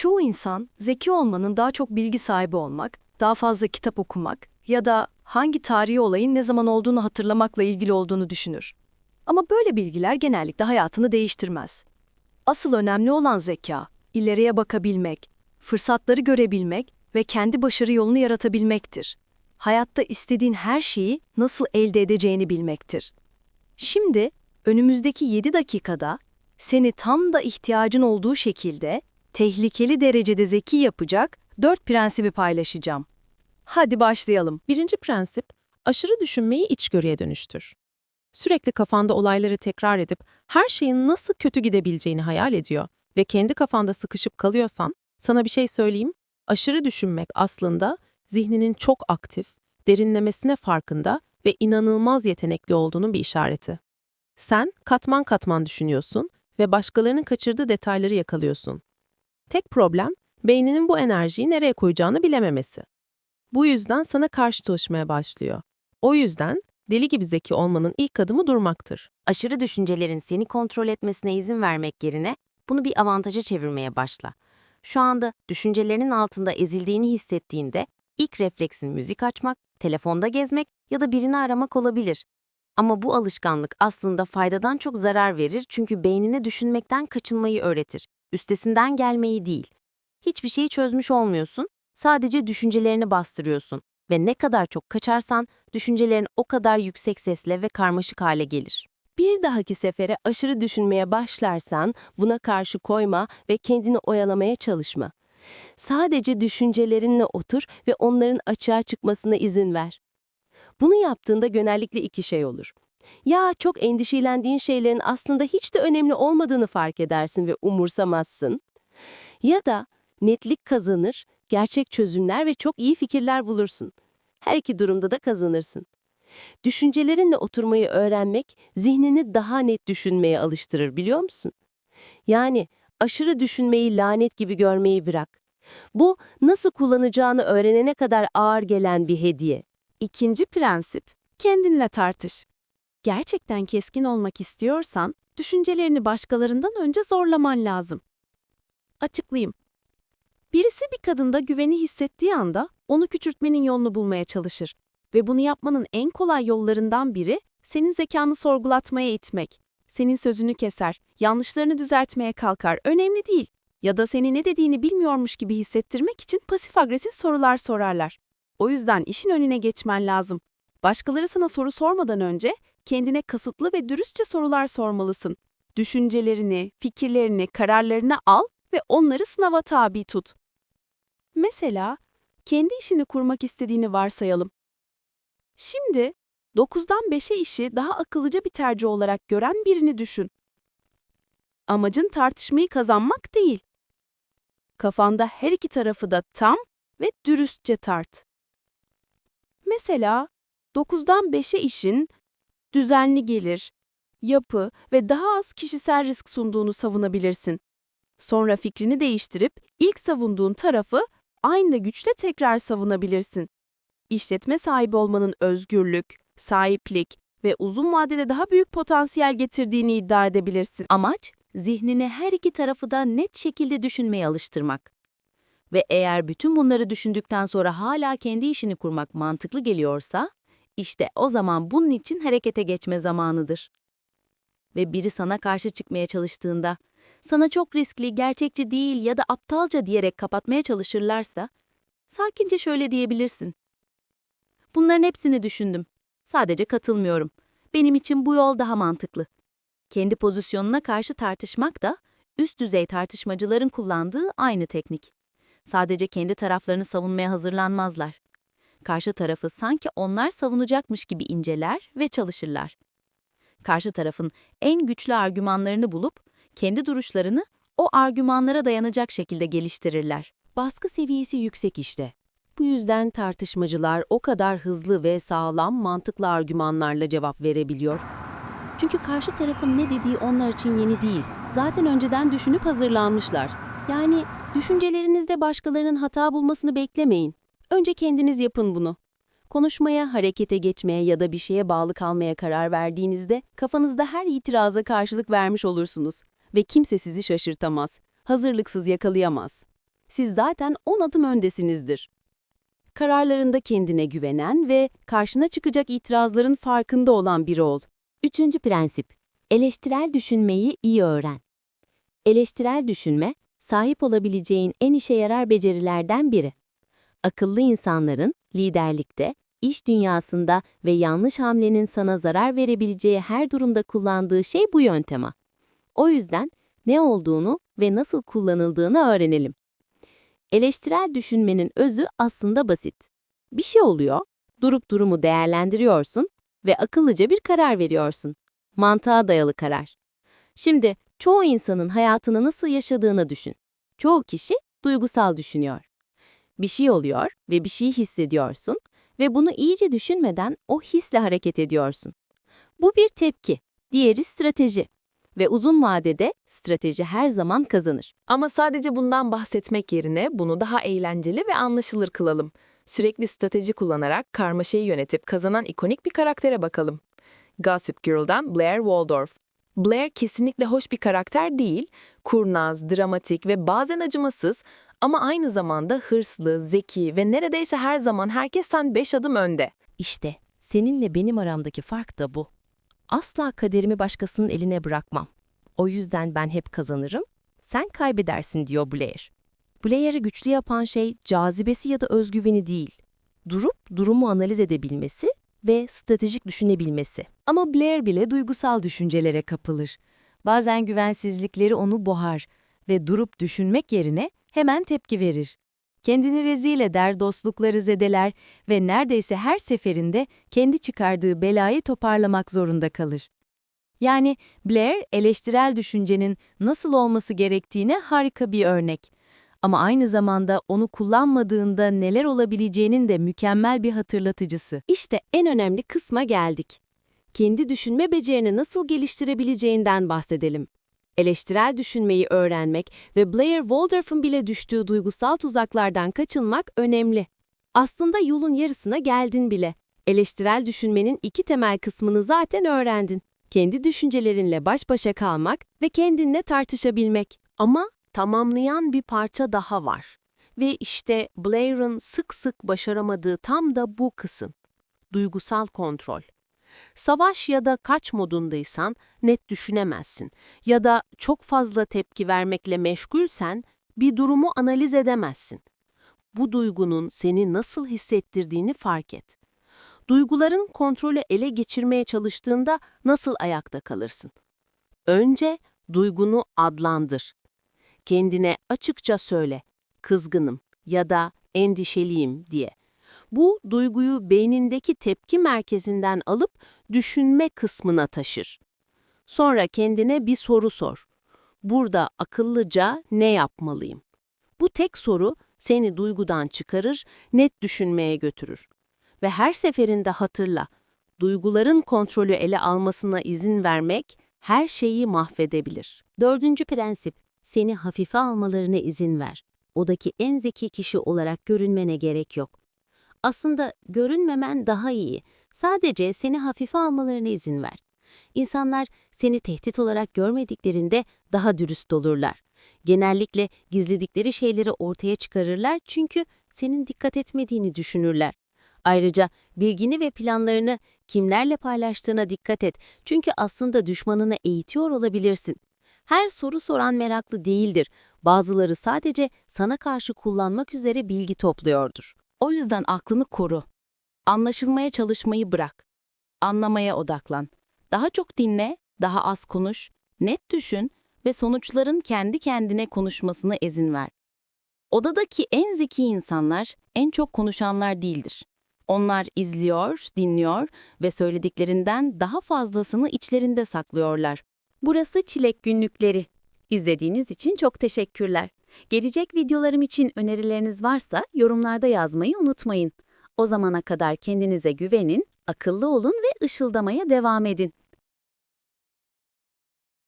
Çoğu insan zeki olmanın daha çok bilgi sahibi olmak, daha fazla kitap okumak ya da hangi tarihi olayın ne zaman olduğunu hatırlamakla ilgili olduğunu düşünür. Ama böyle bilgiler genellikle hayatını değiştirmez. Asıl önemli olan zeka, ileriye bakabilmek, fırsatları görebilmek ve kendi başarı yolunu yaratabilmektir. Hayatta istediğin her şeyi nasıl elde edeceğini bilmektir. Şimdi önümüzdeki 7 dakikada seni tam da ihtiyacın olduğu şekilde tehlikeli derecede zeki yapacak 4 prensibi paylaşacağım. Hadi başlayalım. Birinci prensip, aşırı düşünmeyi içgörüye dönüştür. Sürekli kafanda olayları tekrar edip her şeyin nasıl kötü gidebileceğini hayal ediyor ve kendi kafanda sıkışıp kalıyorsan, sana bir şey söyleyeyim, aşırı düşünmek aslında zihninin çok aktif, derinlemesine farkında ve inanılmaz yetenekli olduğunun bir işareti. Sen katman katman düşünüyorsun ve başkalarının kaçırdığı detayları yakalıyorsun. Tek problem, beyninin bu enerjiyi nereye koyacağını bilememesi. Bu yüzden sana karşı çalışmaya başlıyor. O yüzden deli gibi zeki olmanın ilk adımı durmaktır. Aşırı düşüncelerin seni kontrol etmesine izin vermek yerine bunu bir avantaja çevirmeye başla. Şu anda düşüncelerinin altında ezildiğini hissettiğinde ilk refleksin müzik açmak, telefonda gezmek ya da birini aramak olabilir. Ama bu alışkanlık aslında faydadan çok zarar verir çünkü beynine düşünmekten kaçınmayı öğretir, üstesinden gelmeyi değil. Hiçbir şeyi çözmüş olmuyorsun, sadece düşüncelerini bastırıyorsun ve ne kadar çok kaçarsan düşüncelerin o kadar yüksek sesle ve karmaşık hale gelir. Bir dahaki sefere aşırı düşünmeye başlarsan buna karşı koyma ve kendini oyalamaya çalışma. Sadece düşüncelerinle otur ve onların açığa çıkmasına izin ver. Bunu yaptığında genellikle iki şey olur. Ya çok endişelendiğin şeylerin aslında hiç de önemli olmadığını fark edersin ve umursamazsın. Ya da netlik kazanır, gerçek çözümler ve çok iyi fikirler bulursun. Her iki durumda da kazanırsın. Düşüncelerinle oturmayı öğrenmek zihnini daha net düşünmeye alıştırır biliyor musun? Yani aşırı düşünmeyi lanet gibi görmeyi bırak. Bu nasıl kullanacağını öğrenene kadar ağır gelen bir hediye. İkinci prensip, kendinle tartış. Gerçekten keskin olmak istiyorsan, düşüncelerini başkalarından önce zorlaman lazım. Açıklayayım. Birisi bir kadında güveni hissettiği anda onu küçültmenin yolunu bulmaya çalışır. Ve bunu yapmanın en kolay yollarından biri senin zekanı sorgulatmaya itmek. Senin sözünü keser, yanlışlarını düzeltmeye kalkar, önemli değil. Ya da seni ne dediğini bilmiyormuş gibi hissettirmek için pasif agresif sorular sorarlar. O yüzden işin önüne geçmen lazım. Başkaları sana soru sormadan önce kendine kasıtlı ve dürüstçe sorular sormalısın. Düşüncelerini, fikirlerini, kararlarını al ve onları sınava tabi tut. Mesela, kendi işini kurmak istediğini varsayalım. Şimdi, 9'dan 5'e işi daha akıllıca bir tercih olarak gören birini düşün. Amacın tartışmayı kazanmak değil. Kafanda her iki tarafı da tam ve dürüstçe tart. Mesela 9'dan 5'e işin düzenli gelir, yapı ve daha az kişisel risk sunduğunu savunabilirsin. Sonra fikrini değiştirip ilk savunduğun tarafı aynı güçle tekrar savunabilirsin. İşletme sahibi olmanın özgürlük, sahiplik ve uzun vadede daha büyük potansiyel getirdiğini iddia edebilirsin. Amaç, zihnini her iki tarafı da net şekilde düşünmeye alıştırmak. Ve eğer bütün bunları düşündükten sonra hala kendi işini kurmak mantıklı geliyorsa, işte o zaman bunun için harekete geçme zamanıdır. Ve biri sana karşı çıkmaya çalıştığında, sana çok riskli, gerçekçi değil ya da aptalca diyerek kapatmaya çalışırlarsa, sakince şöyle diyebilirsin. Bunların hepsini düşündüm. Sadece katılmıyorum. Benim için bu yol daha mantıklı. Kendi pozisyonuna karşı tartışmak da üst düzey tartışmacıların kullandığı aynı teknik. Sadece kendi taraflarını savunmaya hazırlanmazlar. Karşı tarafı sanki onlar savunacakmış gibi inceler ve çalışırlar. Karşı tarafın en güçlü argümanlarını bulup kendi duruşlarını o argümanlara dayanacak şekilde geliştirirler. Baskı seviyesi yüksek işte. Bu yüzden tartışmacılar o kadar hızlı ve sağlam mantıklı argümanlarla cevap verebiliyor. Çünkü karşı tarafın ne dediği onlar için yeni değil. Zaten önceden düşünüp hazırlanmışlar. Yani düşüncelerinizde başkalarının hata bulmasını beklemeyin. Önce kendiniz yapın bunu. Konuşmaya, harekete geçmeye ya da bir şeye bağlı kalmaya karar verdiğinizde kafanızda her itiraza karşılık vermiş olursunuz ve kimse sizi şaşırtamaz, hazırlıksız yakalayamaz. siz zaten 10 adım öndesinizdir. Kararlarında kendine güvenen ve karşına çıkacak itirazların farkında olan biri ol. Üçüncü prensip, eleştirel düşünmeyi iyi öğren. Eleştirel düşünme, sahip olabileceğin en işe yarar becerilerden biri. Akıllı insanların liderlikte, iş dünyasında ve yanlış hamlenin sana zarar verebileceği her durumda kullandığı şey bu yöntema. O yüzden ne olduğunu ve nasıl kullanıldığını öğrenelim. Eleştirel düşünmenin özü aslında basit. Bir şey oluyor, durup durumu değerlendiriyorsun ve akıllıca bir karar veriyorsun. Mantığa dayalı karar. Şimdi çoğu insanın hayatını nasıl yaşadığını düşün. Çoğu kişi duygusal düşünüyor. Bir şey oluyor ve bir şey hissediyorsun ve bunu iyice düşünmeden o hisle hareket ediyorsun. Bu bir tepki, diğeri strateji ve uzun vadede strateji her zaman kazanır. Ama sadece bundan bahsetmek yerine bunu daha eğlenceli ve anlaşılır kılalım. Sürekli strateji kullanarak karmaşayı yönetip kazanan ikonik bir karaktere bakalım. Gossip Girl'dan Blair Waldorf. Blair kesinlikle hoş bir karakter değil, kurnaz, dramatik ve bazen acımasız ama aynı zamanda hırslı, zeki ve neredeyse her zaman herkesten beş adım önde. İşte seninle benim aramdaki fark da bu. Asla kaderimi başkasının eline bırakmam. O yüzden ben hep kazanırım, sen kaybedersin diyor Blair. Blair'i güçlü yapan şey cazibesi ya da özgüveni değil. Durup durumu analiz edebilmesi ve stratejik düşünebilmesi. Ama Blair bile duygusal düşüncelere kapılır. Bazen güvensizlikleri onu boğar ve durup düşünmek yerine hemen tepki verir. Kendini rezil eder, dostlukları zedeler ve neredeyse her seferinde kendi çıkardığı belayı toparlamak zorunda kalır. Yani Blair, eleştirel düşüncenin nasıl olması gerektiğine harika bir örnek. Ama aynı zamanda onu kullanmadığında neler olabileceğinin de mükemmel bir hatırlatıcısı. İşte en önemli kısma geldik. Kendi düşünme becerini nasıl geliştirebileceğinden bahsedelim. Eleştirel düşünmeyi öğrenmek ve Blair Waldorf'un bile düştüğü duygusal tuzaklardan kaçınmak önemli. Aslında yolun yarısına geldin bile. Eleştirel düşünmenin iki temel kısmını zaten öğrendin. Kendi düşüncelerinle baş başa kalmak ve kendinle tartışabilmek. Ama tamamlayan bir parça daha var. Ve işte Blair'ın sık sık başaramadığı tam da bu kısım. Duygusal kontrol. Savaş ya da kaç modundaysan net düşünemezsin ya da çok fazla tepki vermekle meşgulsen bir durumu analiz edemezsin. Bu duygunun seni nasıl hissettirdiğini fark et. Duyguların kontrolü ele geçirmeye çalıştığında nasıl ayakta kalırsın? Önce duygunu adlandır. Kendine açıkça söyle, kızgınım ya da endişeliyim diye. Bu duyguyu beynindeki tepki merkezinden alıp düşünme kısmına taşır. Sonra kendine bir soru sor. Burada akıllıca ne yapmalıyım? Bu tek soru seni duygudan çıkarır, net düşünmeye götürür. Ve her seferinde hatırla, duyguların kontrolü ele almasına izin vermek her şeyi mahvedebilir. Dördüncü prensip, seni hafife almalarına izin ver. Odaki en zeki kişi olarak görünmene gerek yok. Aslında görünmemen daha iyi. Sadece seni hafife almalarına izin ver. İnsanlar seni tehdit olarak görmediklerinde daha dürüst olurlar. Genellikle gizledikleri şeyleri ortaya çıkarırlar çünkü senin dikkat etmediğini düşünürler. Ayrıca bilgini ve planlarını kimlerle paylaştığına dikkat et çünkü aslında düşmanını eğitiyor olabilirsin. Her soru soran meraklı değildir. Bazıları sadece sana karşı kullanmak üzere bilgi topluyordur. O yüzden aklını koru. Anlaşılmaya çalışmayı bırak. Anlamaya odaklan. Daha çok dinle, daha az konuş, net düşün ve sonuçların kendi kendine konuşmasına izin ver. Odadaki en zeki insanlar en çok konuşanlar değildir. Onlar izliyor, dinliyor ve söylediklerinden daha fazlasını içlerinde saklıyorlar. Burası Çilek Günlükleri. İzlediğiniz için çok teşekkürler. Gelecek videolarım için önerileriniz varsa yorumlarda yazmayı unutmayın. O zamana kadar kendinize güvenin, akıllı olun ve ışıldamaya devam edin.